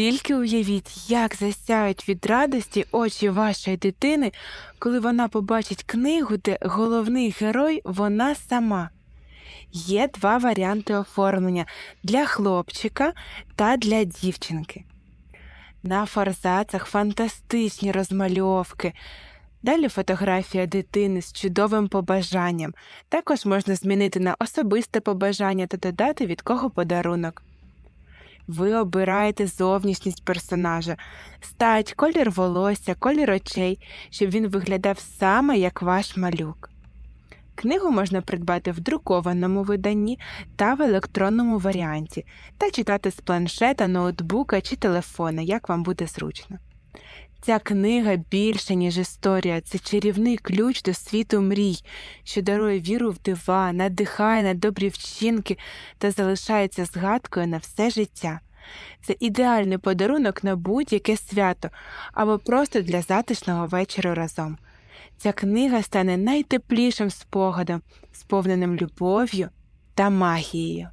Тільки уявіть, як засяють від радості очі вашої дитини, коли вона побачить книгу, де головний герой вона сама. Є два варіанти оформлення для хлопчика та для дівчинки. На форзацах фантастичні розмальовки. Далі фотографія дитини з чудовим побажанням. Також можна змінити на особисте побажання та додати від кого подарунок. Ви обираєте зовнішність персонажа, стать, колір волосся, колір очей, щоб він виглядав саме як ваш малюк. Книгу можна придбати в друкованому виданні та в електронному варіанті, та читати з планшета, ноутбука чи телефона, як вам буде зручно. Ця книга більше, ніж історія, це чарівний ключ до світу мрій, що дарує віру в дива, надихає на добрі вчинки та залишається згадкою на все життя. Це ідеальний подарунок на будь-яке свято або просто для затишного вечора разом. Ця книга стане найтеплішим спогадом, сповненим любов'ю та магією.